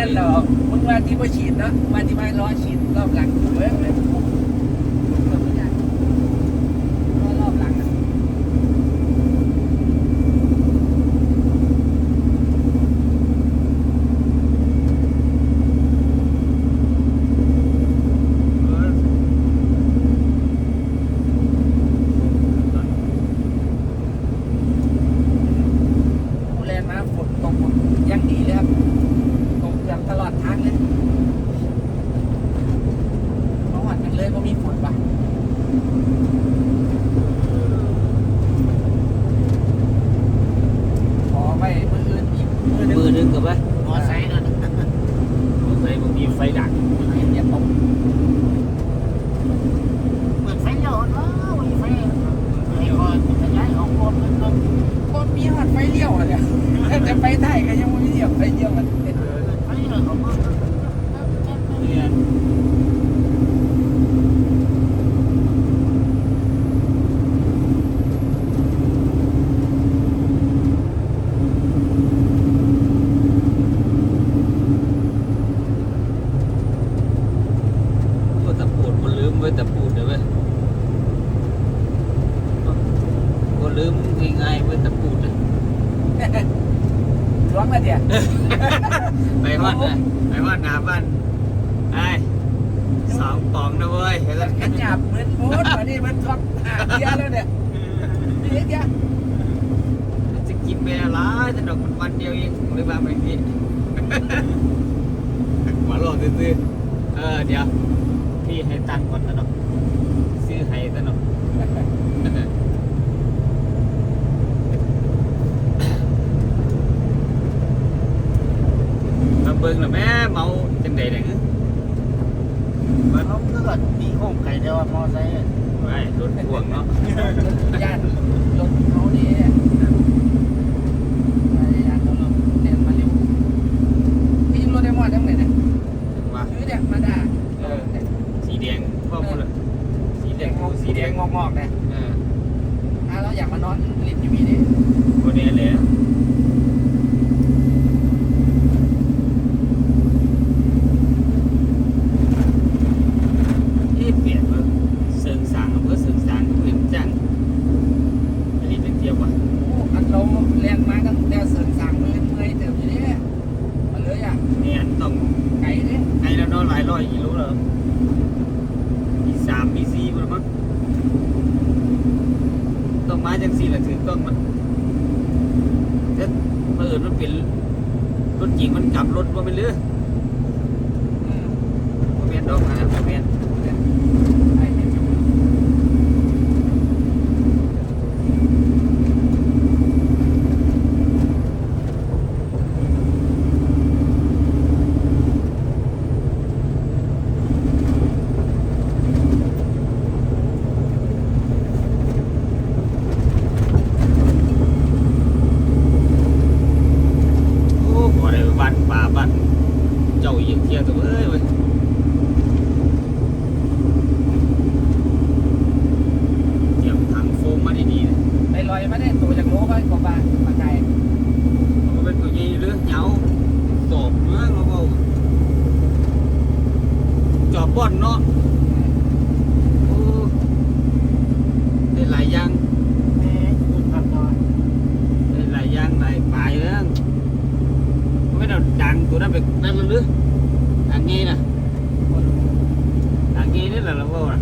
นั่นหรอมึงว่าที่ว่าฉีดเนาะว่าที่ไม่ร้อฉีดรอบหลังเว้ยเลยรอบหลังอะ เออ ผู้แลนมาฝนตกยังดีเลยครับตกเกือบตลอดทางเลยเพราะวันกันเลยก็มีฝนปะขอไปมืออื่นอีกมือหนึง มือหนึงกับไป มอไซค์นั่น มอไซค์บางทีไฟดับ อย่าตก เปิดไฟเลี้ยวเนาะมีไฟไอ้ก็ขยายออกรถมันก็ คนมีหอดไฟเลี้ยวอะเนี่ยแต่ไฟไทยก็ยังไม่มีเลี้ยวไฟเลี้ยว มันเป็นไฟเลี้ยวออกรถเนี่อ้ตะปูดมันลืมไว้ตะปูดเดี๋ย วเว้ยก็ลืมง่ายๆไว้ตะปูดเลยล้วงมาเดี๋ยวไปฮอดเลยไปฮอดหน้าบ้านไอ้สองปองนะเว้ยเห็นแล้วขันหยาบเหมือนโพสต์วันนี้มันท็อปหาเบียร์แล้วเนี่ยนี่เดียวจะกินเวลาหลายแต่ดอกมันวันเดียวเองผมเลยว่าแบบนี้มาลองซื้อๆเออเดี๋ยวพี่ให้ตังค์ก่อนนะดอกซื้อให้ซะหน่อย เบิ่งแล้วแม่เมาจังใดเนี่ยมันเขาเลือดตีโค้งไก่เดียวมอไซค์ไอ้รถพ่วงเนาะญาติรถเขานี่ญาติเขาลงเรียนมาเร็วพี่รถไดมอนด์ทั้งไหนเนี่ยว่าคือเนี่ยมาด่าเออสีแดงพ่อพูดเลยสีแดแดงงงอกสีสีแดแดงงงอกๆเนี่ยเออถ้าเราอยากมานอนริมอยู่นี่ดิ โคเนี้เลยนะเอ๊ะเปลี่ยนมาเสริงสางอำเภอเสริงสางก็เป็นจังอันนี้เป็นเที่ยวว่ะ โอ้อันเราแรงมาตั้งแต่เสริมสามมือเมื่อยเติมอยู่เนี่ยมาเลยอะ เนี่ยต้อง ไก่เนี่ย ไอ้แล้วเนาะหลายร้อยกิโลแล้วมีสามมีสี่มันมั้งต้อ งซี่แหละถึงต้องมันถ้าเปิดมันเป็นรถจริงมันกลับรถว่าไปเรื่อยโมเมนต์ดอกนะโมเมนต์อ้เนี่ยอยู่ โอ้บ่ได้บ้านป่าบ้าน เจ้ายิงเที่ยวตัวเอ้ยเว้ยเตรียมถังโฟมมาดีๆนะไปลอยมาได้ตัวจากโลก็กว่าบาทมาไกลมันเป็นตัวใหญ่หรือเหงาตอบเนื้อเราเอาจอบบ่อนเนาะโอ้ได้หลายอย่างแม่คุณพันนอนได้หลายอย่างหลายปลายเรื่องไม่ได้ดังตัวนั้นไปนั่นหรือ อันนี้นะอันนี้นี่แหละเราว่าน่ะ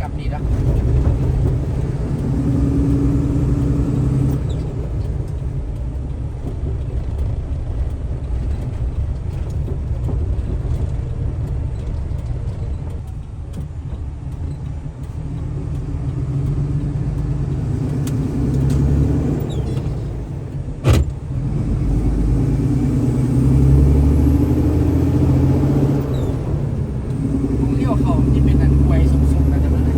กลับนี่นะว ผมเลี้ยวเขาที่เป็นอันไวสูงๆนะจำได้ไหม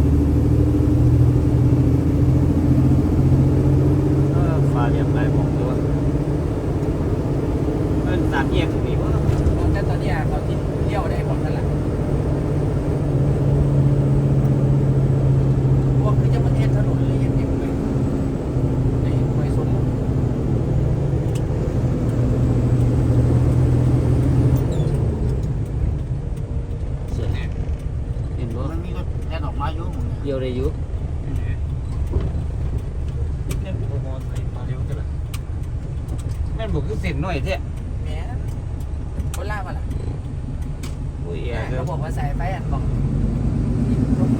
เออฟ้าเรียบไรผมตัวเอิ้นสามแยกนี่ว่า แต่ตอนเนี้ยเขาที่เลี้ยวได้หมดนั่นแหละพวกคือจะมาเทศถนนหรือยังไงไปในไวสูง เสียเห็นบ่ มันมีรถแล่นออกมาอยู่หมึง เดียวได้อยู่แม่นบ่มอไปมาเร็วจังล่ะ แม่นบ่คือเส้นน้อยแท้แหม่คนล่ามาล่ะโอ้ยแย่เด้อเขาบอกว่าสายไฟอันบอก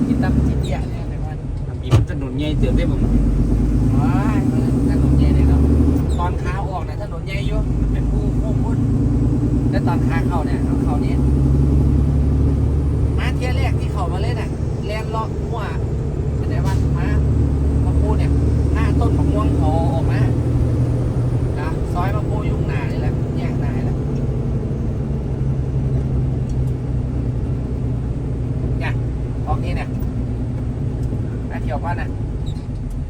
กินตั้มจิตเดียเนี่ยเป็นวันมีมันถนนใหญ่เติบได้บ่ว้ายถนนใหญ่เลยครับตอนขาออกเนี่ยถนนใหญ่อยู่มันเป็นผู้ผู้พุ่นแล้วตอนขาเข้าเนี่ยเขาเข้านี้มาเที่ยแรกที่เข้ามาเลยน่ะแลนเลาะหัวเป็นไงวะมามาพูเนี่ยหน้าต้นมะม่วงโผล่ออกมานะ ซอยมาโพยุ่งหนานี่แหละแยกหนานี่แหละเนี่ยออกนี้เนี่ยมาเที่ยวก่อนนะ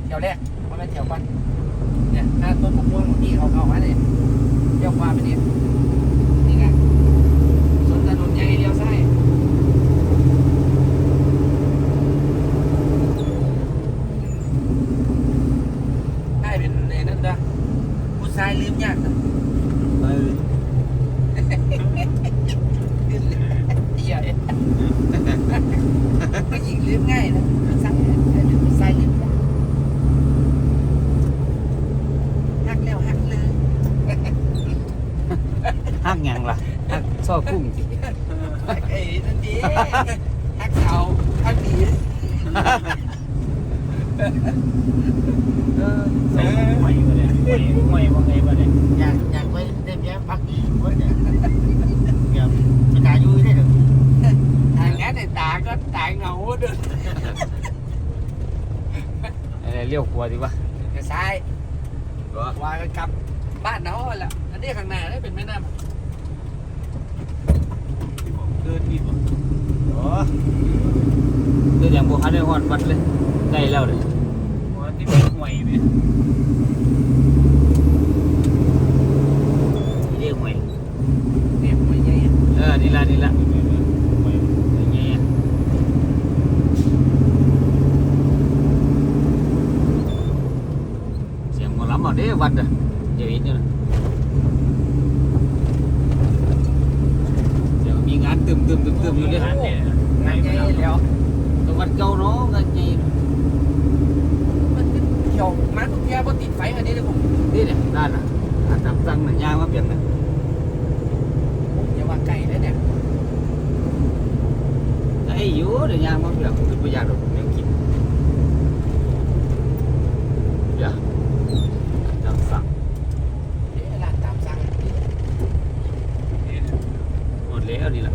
เที่ยวแรกว่าไม่เที่ยวก่อนเนี่ยหน้าต้นมะม่วงที่เขาเข้ามาเลยเที่ยวขวาไปเนี่ยนี่ไงส่วนถนนใหญ่เลี้ยวซ้าย ได้เป็นในนั้นนะ ผู้ชายลืมยากนะเออเหี้ยเอ๊ะผู้หญิงลืมง่ายนะผู้ชายได้เป็นผู้ชายลืมยากหักแล้วหักเลยฮักหยังล่ะฮักซอกุ้งสิไอ้นั่นดีหักเขาหักดี เออใส่ไม่บ่ได้ไม่ไม่ว่าไงบ่ได้อยากอยากไปเล่นแย้มพักดีเว้ยเนี่ยเดี๋ยวจะตายอยู่ได้หรือทางงั้นไอ้ตาก็ตายเหงาเดินอะไรเลี้ยวขวาดีวะกระซ้ายบ่วางกลับบ้านเขาแหละอันนี้ข้างหน้าได้เป็นแม่น้ำเดินนี่บ่อ๋อ เดินอย่างบ่ทันได้ฮอดวัดเลยใกล้แล้วเลยว่าที่เป็นห่วยแม่นี่เรียกห่วยเนี่ยมันใหญ่เออนี่ล่ะนี่ล่ะห่วยใหญ่ๆเสียงหมอลำเอาเด้วัดอะเดี๋ยวเห็นอยู่นะเดี๋ยวมีงานตึมตึมตึมตึมอยู่เด้ งานใหญ่แล้ว ตะวันเก่าเนาะงานใหญ่ มันเขียวมาทุกแย่พอติดไฟอันนี้เลยผม นี่เนี่ยด้านน่ะอาจำตั้งหนังยางมาเปลี่ยนนะผมอย่าว่าไก่เลยเนี่ยไอ้อยู่เดี๋ยวยางมาเปลี่ยนเป็นประหยัดหรอกผมยังกินเดี๋ยวจำสั่ง เดี๋ยวร้านตามสั่ง หมดแล้วนี่แหละ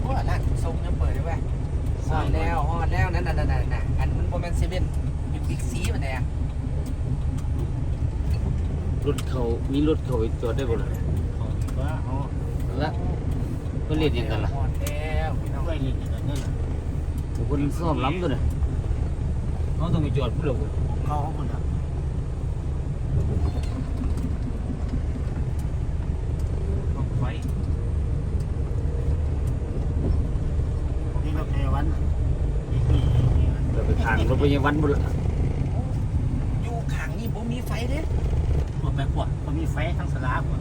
เพราะว่าร้านทรงยังเปิดด้วยเวยฮอดแล้วฮอดแล้วนั่นนั่นนั่นนั่นอันมันโมเมนต์เซเว่นอยู่บิ๊กซีมันเนี่ย รถเขามี รถเขาไปจอดได้บ่ล่ะว่าอ๋อละก็เล่นยังกันล่ะฮอดแล้วพี่น้องไปเล่นอย่างนั้นน่ะบางคนซ่อมล้ำตัวน่ะเขาต้องไปจอดพุ่นหรอกเขาของคนครับไฟนี่รถพยาวันนี่นี่นี่เราไปทางรถไปยังวันบุละอยู่ขังนี่ผมมีไฟเด้ พวกแบบวกมันมีไฟทั้งสลาพวก